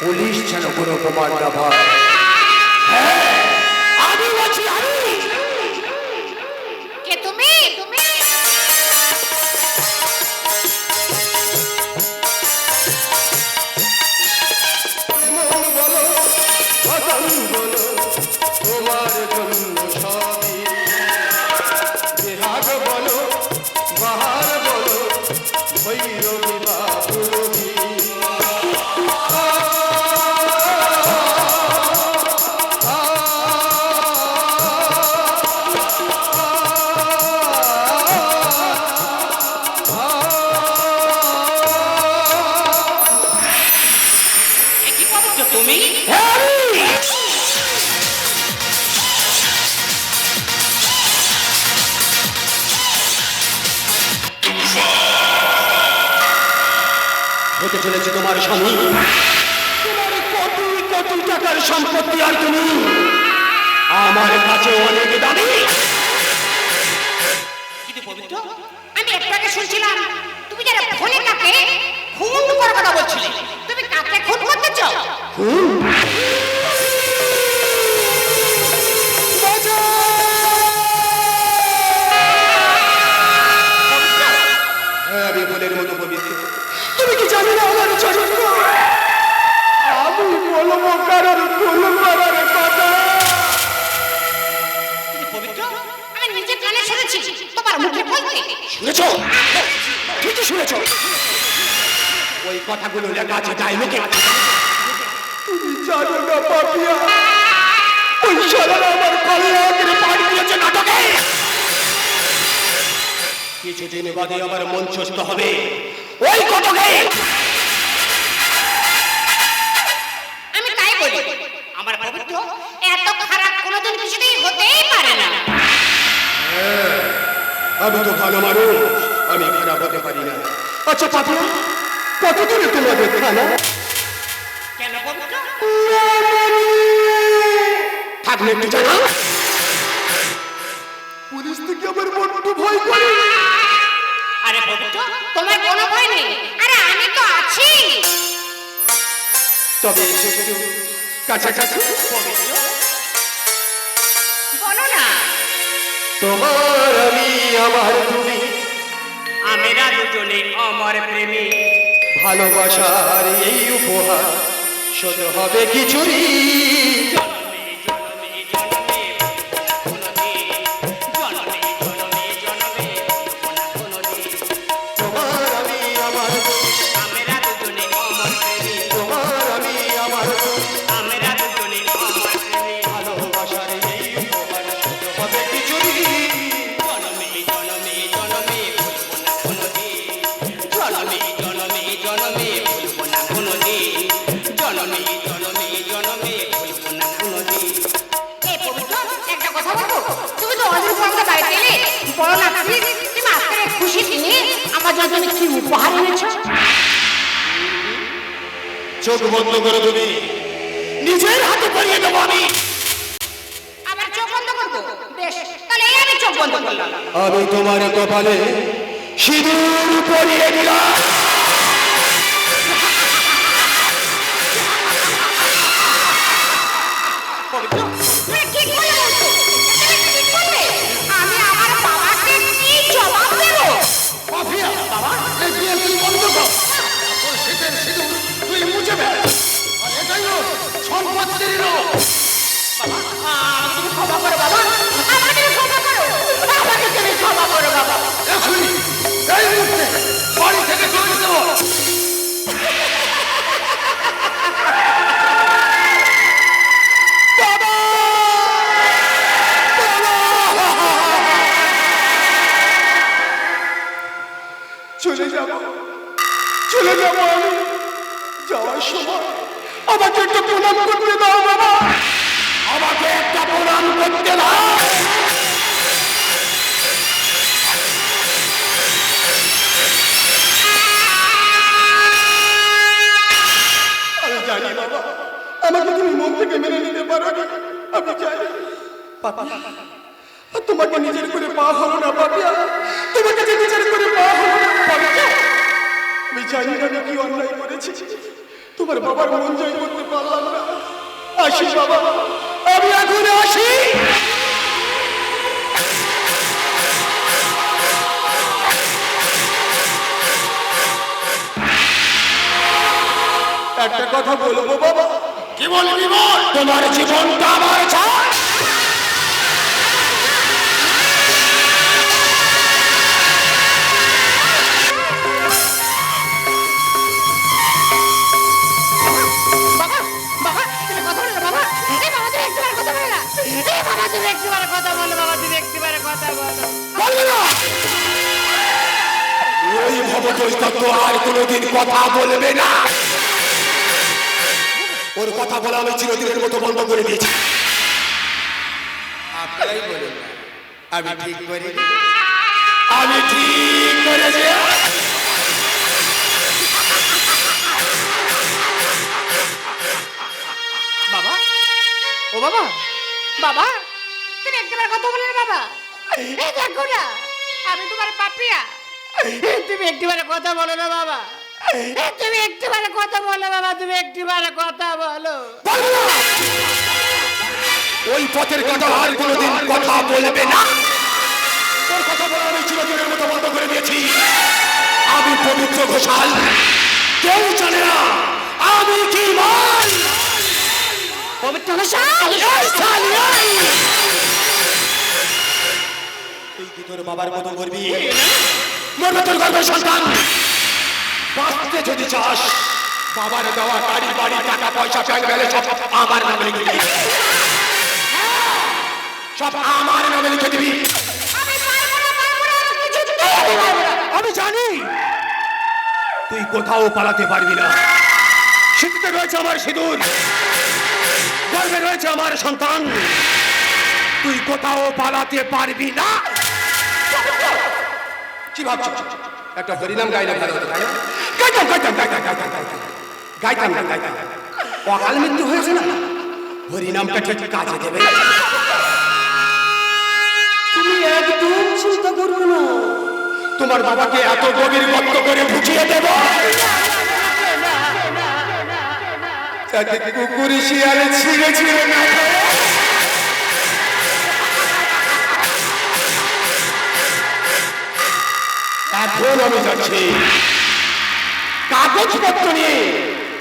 Police যেন কোনো প্রমাণ না পায় করছ তুমি? হতে চলেছে তোমার স্বামী। তোমার কোটি কোটি টাকার সম্পত্তি আর তুমি? আমার কাছে অনেক দাবি। কিন্তু পবিত্র আমি একটু আগে শুনছিলাম তুমি যারা ফোনে কাকে খুন করার কথা বলছিলে তুমি কাকে খুন করতে চাও? হ্যাঁ আমি বলের মতো পবিত্র। তুমি কি জানো না আমার চরিত্র আমি বলব কারোর ভুল করার কথা। পবিত্র? আমি নিজে কানে শুনেছি। তোমার মুখে বলতে। শুনেছ? ঠিকই শুনেছ। ওই কথাগুলো লেখা আছে আছে তুমি জানো না পাপিয়া। ওই শালারা আমার কলিয়া করে পাড়ি দিয়েছে নাটকে। কিছুদিন বাদে আমার মঞ্চস্থ হবে। ওই কটকে। আমি তাই বলি আমার পবিত্র এত খারাপ কোনোদিন কিছুতেই হতেই পারে না। আমি তো ভালো মানুষ আমি খারাপ হতে পারি না। আচ্ছা পাপিয়া কতদূরে তোমাদের খানা? কেন থাকলে একটু জানা পুলিশ থেকে আমার ভয় করে। আরে পবিত্র তোমার কোনো ভয় নেই। আরে আমি তো আছি। তবে এসে একটু কাছাকাছি। বলো না। তোমার আমি আমার তুমি। আমরা দুজনে অমর প্রেমী। ভালোবাসার এই উপহার শুধু হবে কিছুই তুমি নিজের হাতে করিয়ে দেবো আমি। আমার চোখ বন্ধ করব? বেশ তাহলে এই আমি চোখ বন্ধ করলাম। আমি তোমার কপালে সিঁদুর পরিয়ে দিলাম। জানি না কি অন্যায় করেছি। তোমার বাবার মন জয় করতে পারলাম না। আসি বাবা আমি এখন আসি। একটা কথা বলব বাবা। কি বলবি বল? তোমার জীবনটা আমার চাই। তুমি একটিবার কথা বলো বাবা তুমি একটিবার কথা বলো। ওই ভবতোষ আর কোনোদিন কথা বলবে না। ওর কথা বলা আমি চিরদিনের মতো বন্ধ করে দিয়েছি। আপনারাই বলুন আমি ঠিক করি। আমি ঠিক করেছি। বাবা? ও বাবা? বাবা? একটিবার কথা বলো বাবা। এই দেখো না আমি তোমার পাপিয়া। তুমি একটিবার কথা বলো না বাবা। তুমি একটিবার কথা বলো বাবা তুমি একটিবার কথা বলো। ওই পথের কথা আর কোনোদিন কথা বলবে না। তোর কথা বলা আমি চিরদিনের মতো বন্ধ করে দিয়েছি। আমি পবিত্র ঘোষাল। কেউ জানে না আমি কি মাল পবিত্র ঘোষাল! তুই কি তোর বাবার মতো করবি? মরবে তোর গর্বের সন্তান। বাঁচতে যদি চাস বাবার দেওয়া গাড়ি বাড়ি টাকা পয়সা ব্যাংক ব্যালেন্স সব আমার নামে লিখে দিবি। সব আমার নামে লিখে দিবি। আমি জানি তুই কোথাও পালাতে পারবি না। সিঁথিতে রয়েছে আমার সিঁদুর। গর্বে রয়েছে আমার সন্তান। তুই কোথাও পালাতে পারবি না। কি ভাবছ? একটা হরিনাম গাইলে ভালো হতো তাই না? গাইতাম গাইতাম গাইতাম গাইতাম গাইতাম গাইতাম অকাল মৃত্যু হয়েছে না? হরিনামটা ঠিক কাজে দেবে। তুমি একদম চিন্তা করবে না। তোমার বাবাকে এত গভীর গর্ত করে বুঝিয়ে দেব। কুকুর শিয়ালে ছিঁড়ে ছিঁড়ে না এখন আমি যাচ্ছি। কাগজপত্র নিয়ে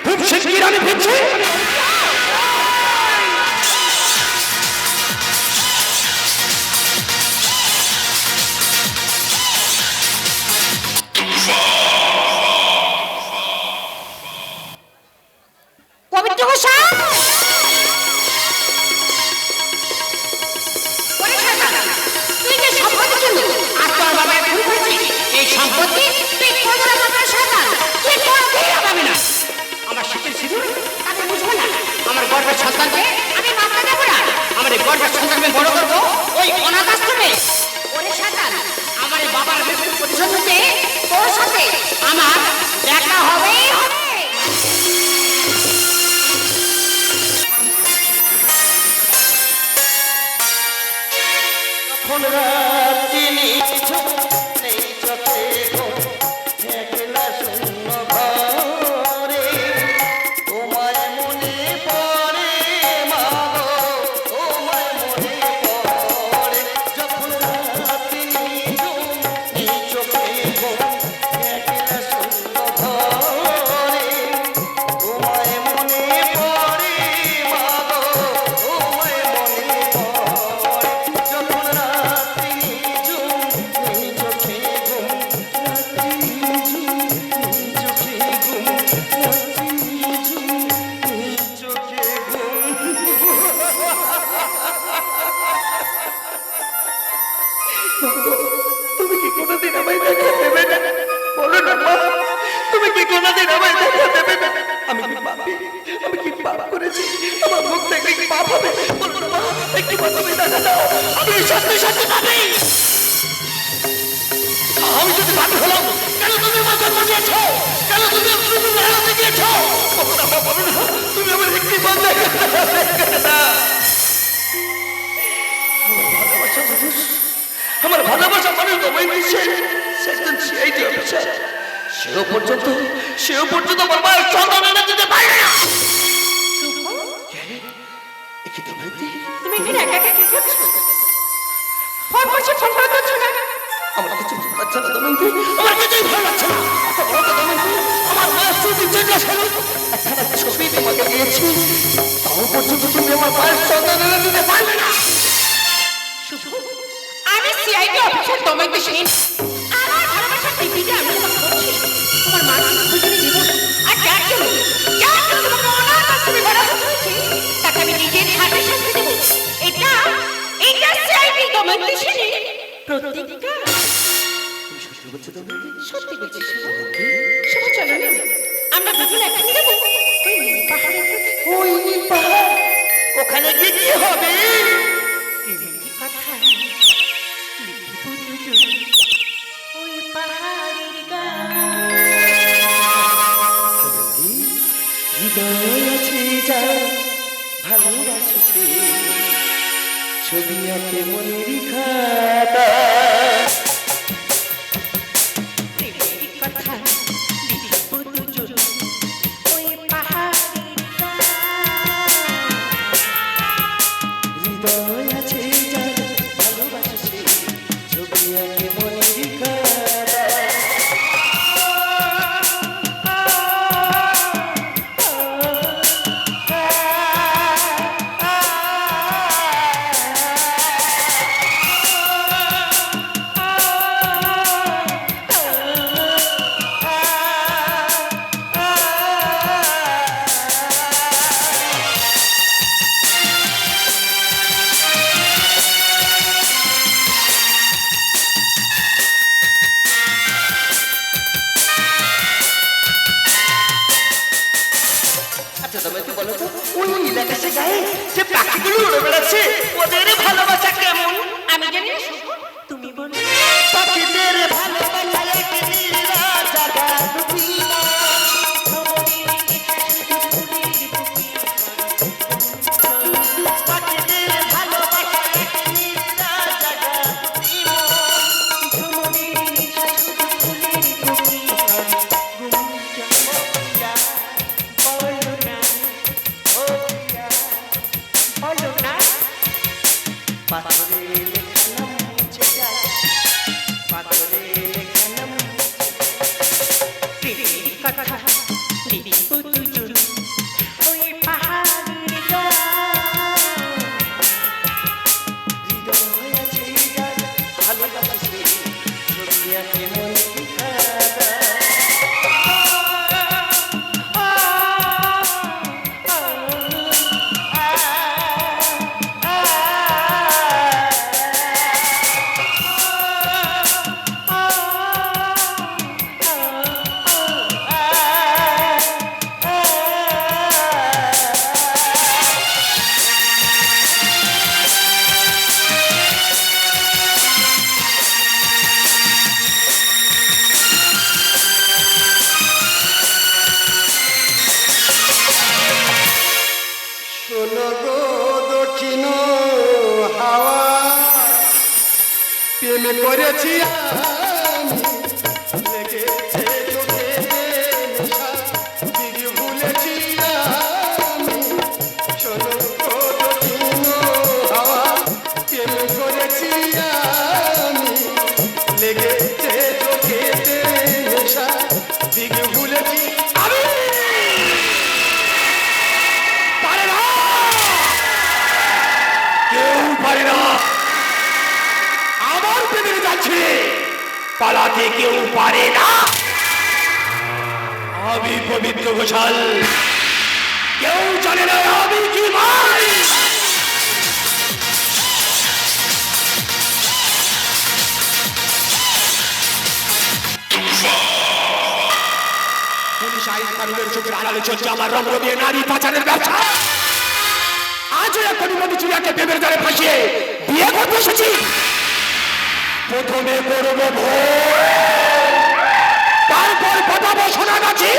খুব শিগগির আমি ফিরছি। আমার ভালোবাসা দিচ্ছে সে সিআইডি অফিসার। সেও পর্যন্ত সেও পর্যন্ত আমার মায়ের সন্তান এনে দিতে পারে না। একে তো ভাইতে তুমি এখানে একা একা কি করছ? ফোন করছি ফোন করে ধরছো না? আমার কিছু ভালো লাগছে না দময়ন্তী আমার কিছুই ভালো লাগছে না। বড় তো দময়ন্তী আমার মায়ের স্মৃতি জেগে ছিল একখানা ছবি তোমাকে দিয়েছি। তাও পর্যন্ত তুমি আমার মায়ের সন্তান এনে দিতে পারবে না। সিআইডি অফিসার তোমার মা খুঁজে দিব। আর যার সত্যি বলছো না। আমরা দুজন ওখানে গিয়ে কি হবে? হৃদয় আছে যা ভালোবাসে ছবি আঁকে মনে খাতা পালাতে কেউ পারে না। আমি পবিত্র ঘোষাল। কেউ জানে না আমি কি ভাই। আমার রঙ্গ দিয়ে নারী পাচারের ব্যবসা। আজ মধু চুরিয়াকে প্রেমের জালে ফাঁসিয়ে বিয়ে করতে এসেছি। প্রথমে করব ভোর তারপর কথা সোনা গাছি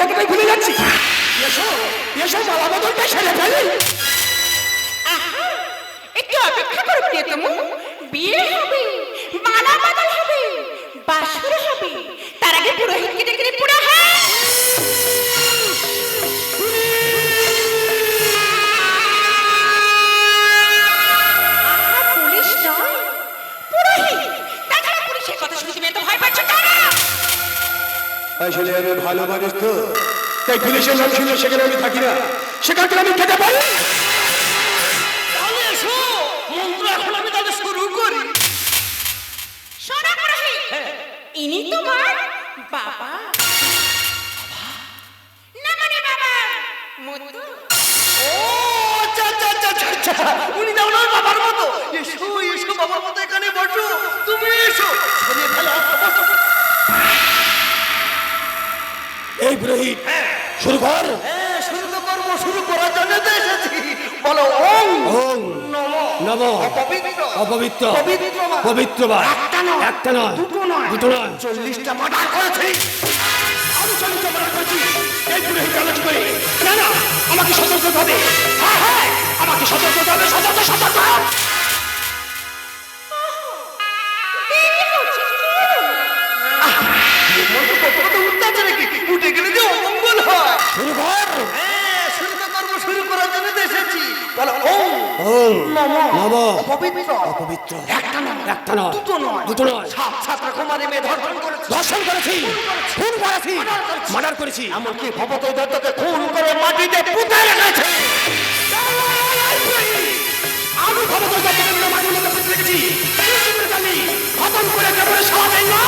কথাটাই ভুলে যাচ্ছি? আসলে আমি ভালো মানুষ তো। তাই পুলিশের নাম শুনলে সেখানে আমি থাকি না। সেখান থেকে আমি খেতে পারি। তাহলে এসো মন্ত্র এখন আমি তাহলে শুরু করি। শোনো পুরোহিত ইনি তোমার বাবা। না মানে বাবা মধু ও আচ্ছা আচ্ছা আচ্ছা আচ্ছা আচ্ছা উনি না ওনার বাবার মতো। এসো এসো বাবার মতো এখানে বসো। তুমি এসো। নম অপবিত্র। পবিত্র একটা নয়, দুটো নয়, চল্লিশটা মার্ডার করেছি। আমি এই করে। না না আমাকে সতর্ক হবে। হ্যাঁ হ্যাঁ। আমাকে সতর্ক হবে। সতর্ক সতর্ক। উঠে গেলে যে অমঙ্গল হয় শুরু কর। হ্যাঁ শুরু করব। শুরু করার জন্য এসেছি। বলো ওং ওং নমঃ। অপবিত্র। একটা নয়। একটা নয়। দুটো নয়। দুটো নয়। সাত ছাত্র কুমারী মেয়ে ধর্ষণ করেছে। ধর্ষণ করেছি। খুন করেছি। মার্ডার করেছি। এমনকি ভবত দত্তকে খুন করে মাটিতে পুঁতে রেখেছে। আমি মধ্যে পুঁতে রেখেছি। খতম করে না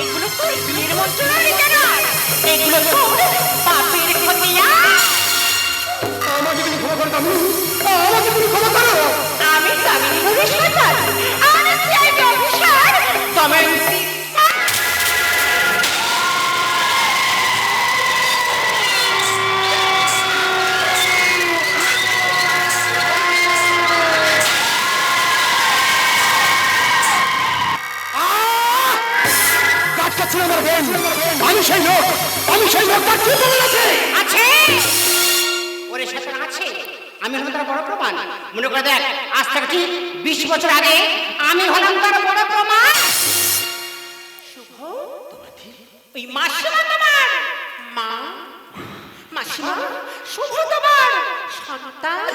এগুলো তোর বিয়ের মন্ত্র কেন? এগুলো তোর পাপের আমাকে তুমি ক্ষমা করে দাও আমাকে তুমি ক্ষমা করো। আমি কামিনী চাই প্রমাণ। মনে করে দেখ আজ থেকে ঠিক বিশ বছর আগে আমি হলাম তার বড় প্রমাণ। শুভ? ওই মাসিমা তোমার। মা? মাসিমা? শুভ তোমার। সন্তান?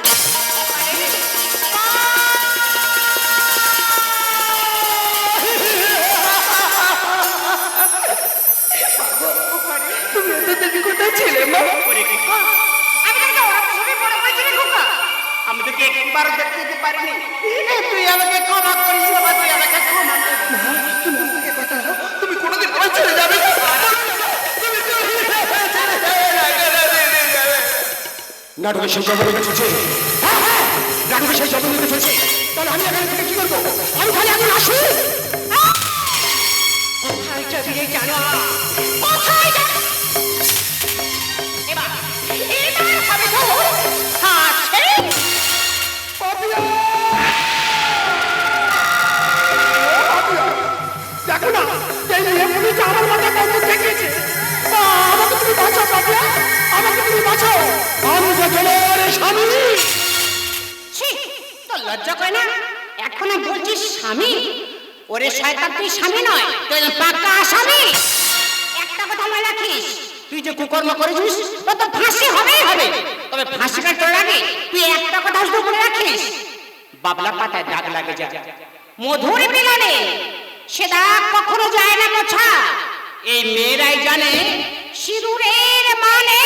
পারিনি। তুই আমাকে ক্ষমা করিস বাবা তুই আমাকে ক্ষমা তুমি কথা তুমি কোনোদিন আমার ছেড়ে যাবে। নাটকের সেই জগনিকা চলছে। হ্যাঁ হ্যাঁ নাটকের সেই জগনিকা চলছে। তাহলে আমি এখানে থেকে কি করব? আমি খালি এখন আসি? জানো লজ্জা কয় না এখনও বলছিস স্বামী ওরে শয়তান তুই স্বামী নয় স্বামী একটা কথা মনে রাখিস তুই যে কুকর্ম করেছিস ও তো ফাঁসি হবেই হবে তবে ফাঁসি কাটার আগে তুই একটা কথা শুধু মনে রাখিস বাবলা পাতায় দাগ লাগে যা। মধুর মিলনে সে দাগ কখনো যায় না মোছা এই মেয়েরাই জানে সিঁদুরের মানে।